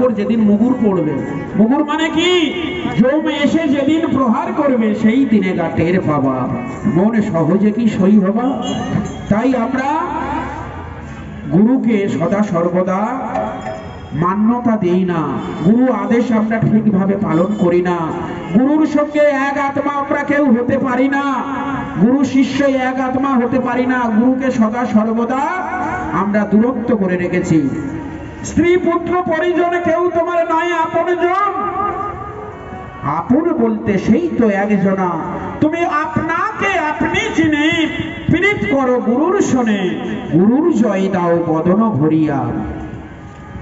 উপর যেদিন মুগুর পড়বে। মুগুর মানে কি? জম এসে যেদিন প্রহার করবে, সেই দিনে গা টের পাবা। মন সহজে কি সই হবা? তাই আমরা গুরুকে সদা সর্বদা মান্যতা দেই না। গুরু আদেশ আমরা ঠিকভাবে পালন করি না। গুরুর সঙ্গে এক আত্মা আমরা কেউ হতে পারি না। গুরু শিষ্য এক আত্মা হতে পারি না। গুরুকে সদা সর্বদা আমরা দূরত্ব করে রেখেছি। স্ত্রী পুত্র পরিজন কেউ তোমার নয় আপনজন আপন বলতে সেই তো একজনা। তুমি আপনাকে আপনি চিনে পীড়িত করো গুরুর শোনে। গুরুর জয় দাও বদন ভরিয়া।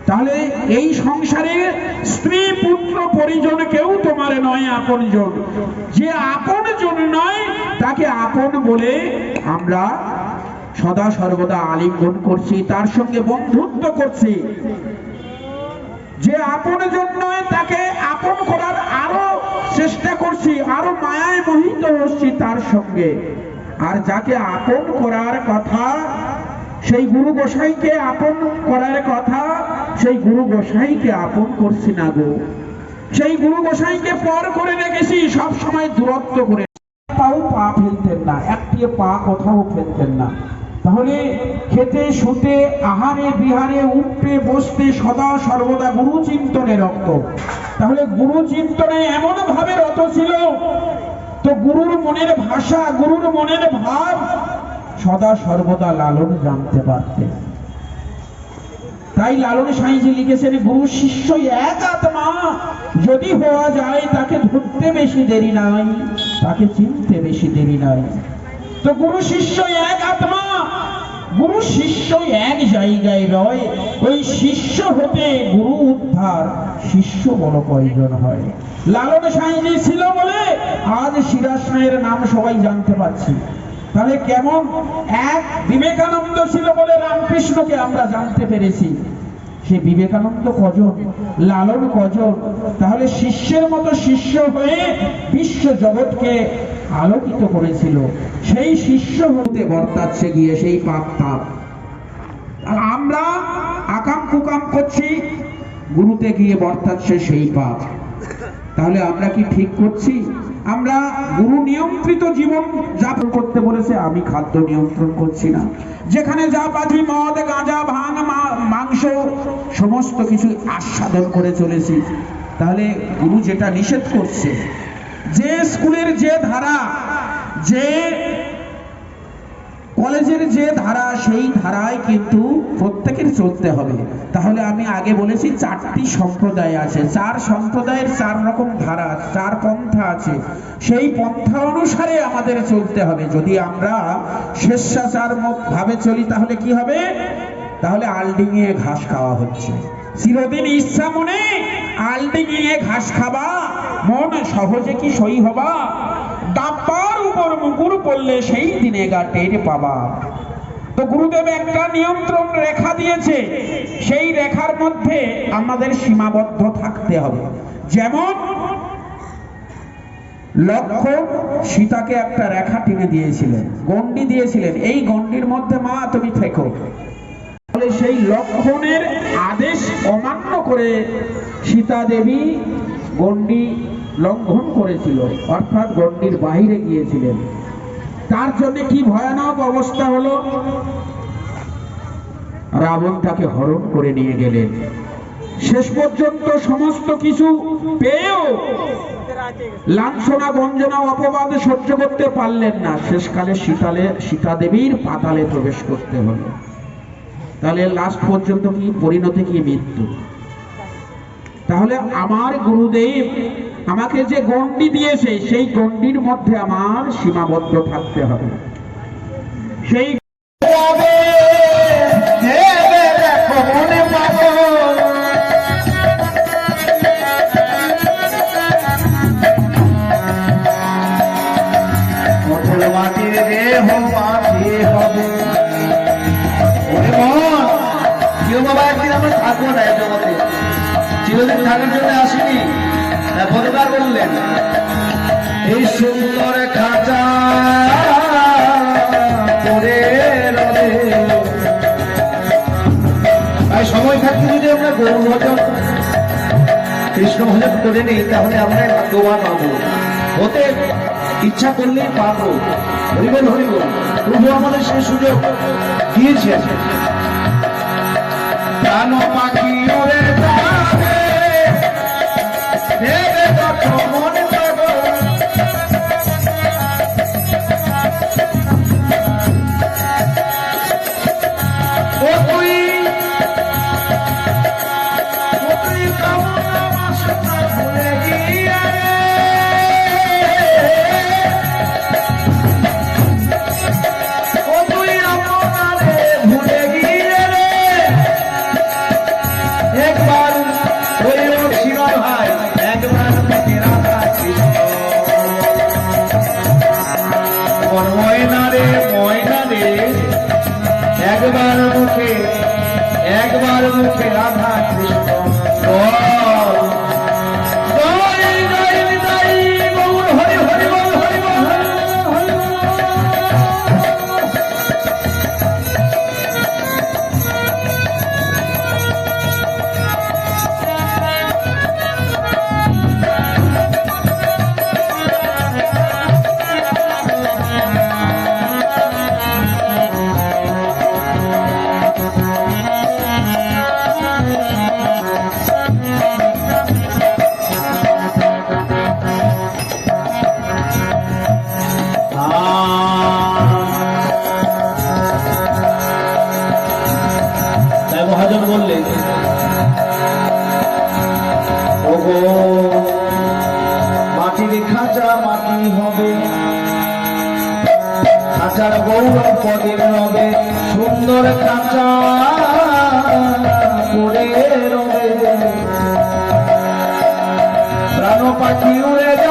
তাহলে এই সংসারে স্ত্রী পুত্র পরিজন কেউ তোমার নয় আপনজন যে আপনজন নয়, তাকে আপন বলে আমরা সদা সর্বদা আলিঙ্গন করছি, তার সঙ্গে বন্ধুত্ব করছি। যে আপনজন নয় তাকে আপন করার আরও চেষ্টা করছি, আরও মায়ায় মোহিত হচ্ছি তার সঙ্গে। আর যাকে আপন করার কথা, সেই গুরু গোসাইকে আপন করার কথা, সেই গুরু গোসাইকে আপন করছি না গো। সেই গুরু গোসাইকে পর করে রেখেছি সব সময় দূরত্ব করে। পাও পা ফেলতেন না একটি পা কোথাও ফেলতেন না। তাহলে খেতে, শুতে, আহারে, বিহারে উঠতে বসতে সদা সর্বদা গুরু চিন্তনে রক্ত। তাহলে গুরু চিন্তনে এমন ভাবে রত ছিল, তো গুরুর মনের ভাষা, গুরুর মনের ভাব সদা সর্বদা লালন জানতে পারতেন তাই লালন সাঁইজি লিখেছেন, গুরু শিষ্য এক আত্মা, যদি হওয়া যায় তাকে ধরতে বেশি দেরি নাই, তাকে চিনতে বেশি দেরি নাই। তো গুরু শিষ্য এক আত্মা গুরু শিষ্য এক জায়গায় রয়, ওই শিষ্য হতে গুরু উদ্ধার, শিষ্য বড় কয়জন হয়? লালন সাঁইজি ছিল বলে আজ সিরাজ সাঁয়ের নাম সবাই জানতে পারছি। তাহলে কেমন? এক বিবেকানন্দ ছিল বলে রামকৃষ্ণকে আমরা জানতে পেরেছি। সে বিবেকানন্দ কজন? লালন কজন? তাহলে শিষ্যের মতো শিষ্য হয়ে বিশ্ব জগৎকে আলোকিত করেছিল। সেই শিষ্য হতে বর্তাচ্ছে গিয়ে সেই পাপ তাপ। আমরা আকাম কুকাম করছি, গুরুতে গিয়ে বর্তাচ্ছে সেই পাপ। তাহলে আমরা কি ঠিক করছি? আমরা গুরু নিয়ন্ত্রিত জীবন যাপন করতে বলেছে, আমি খাদ্য নিয়ন্ত্রণ করছি না। যেখানে যা পাচ্ছি, মদ, গাঁজা ভাঙ মাংস, সমস্ত কিছু আস্বাদন করে চলেছি। তাহলে গুরু যেটা নিষেধ করছে যে স্কুলের যে ধারা, যে কলেজের যে ধারা, সেই ধারায় কিন্তু প্রত্যেকের চলতে হবে। তাহলে আমি আগে বলেছি চারটি সম্প্রদায় আছে। চার সম্প্রদায়ের চার রকম ধারা চার পন্থা আছে। সেই পন্থা অনুসারে আমাদের চলতে হবে। যদি আমরা স্বেচ্ছাচার ভাবে চলি, তাহলে কি হবে? তাহলে আলডিঙিয়ে ঘাস খাওয়া হচ্ছে। চিরদিন ইচ্ছা মনে আলডিঙিয়ে ঘাস খাবা। মন সহজে কি সই হবা? ডাব্বার উপর মুকুর পড়লে সেই দিনে গা টের পাবা। তো গুরুদেব একটা নিয়ন্ত্রণ রেখা দিয়েছে। সেই রেখার মধ্যে আমাদের সীমাবদ্ধ থাকতে হবে। যেমন লক্ষণ সীতাকে একটা রেখা টেনে দিয়েছিলেন গন্ডি দিয়েছিলেন। এই গন্ডির মধ্যে মা, তুমি থেকো। সেই লক্ষণের আদেশ অমান্য করে সীতা দেবী গন্ডি লঙ্ঘন করেছিল, অর্থাৎ গন্ডির বাইরে গিয়েছিলেন। তার জন্য কি ভয়ানক অবস্থা হলো? রাবণ তাকে হরণ করে নিয়ে গেলেন। শেষ পর্যন্ত সমস্ত কিছু পেয়েও লাঞ্ছনা, গঞ্জনা, অপবাদ সহ্য করতে পারলেন না। শেষকালে সীতালে সীতা দেবীর পাতালে প্রবেশ করতে হলো। তাহলে লাস্ট পর্যন্ত কি? পরিণতি কি? মৃত্যু। তাহলে আমার গুরুদেব আমাকে যে গণ্ডি দিয়েছে, সেই গণ্ডির মধ্যে আমার সীমাবদ্ধ থাকতে হবে। সেই জগতে। চিরদিন থাকার জন্য আসেনি? পদকার বললেন, এই সুন্দর খাঁচা সময় থাকতে যদি আমরা গরু ভজন কৃষ্ণ ভজন করে নেই, তাহলে আমরা ভাগ্যবান হব। হতে ইচ্ছা করলেই পাবো। হরিবল হরিবল প্রভু আমাদের সে সুযোগ দিয়েছে প্রাণ পাখি ওরে খাঁচা মাটি হবে। খাঁচার গৌরব পদের হবে সুন্দর খাঁচা করে রবে প্রাণ পাখি উড়ে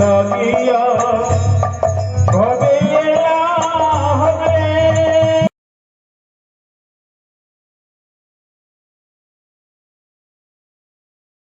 লাগিয়া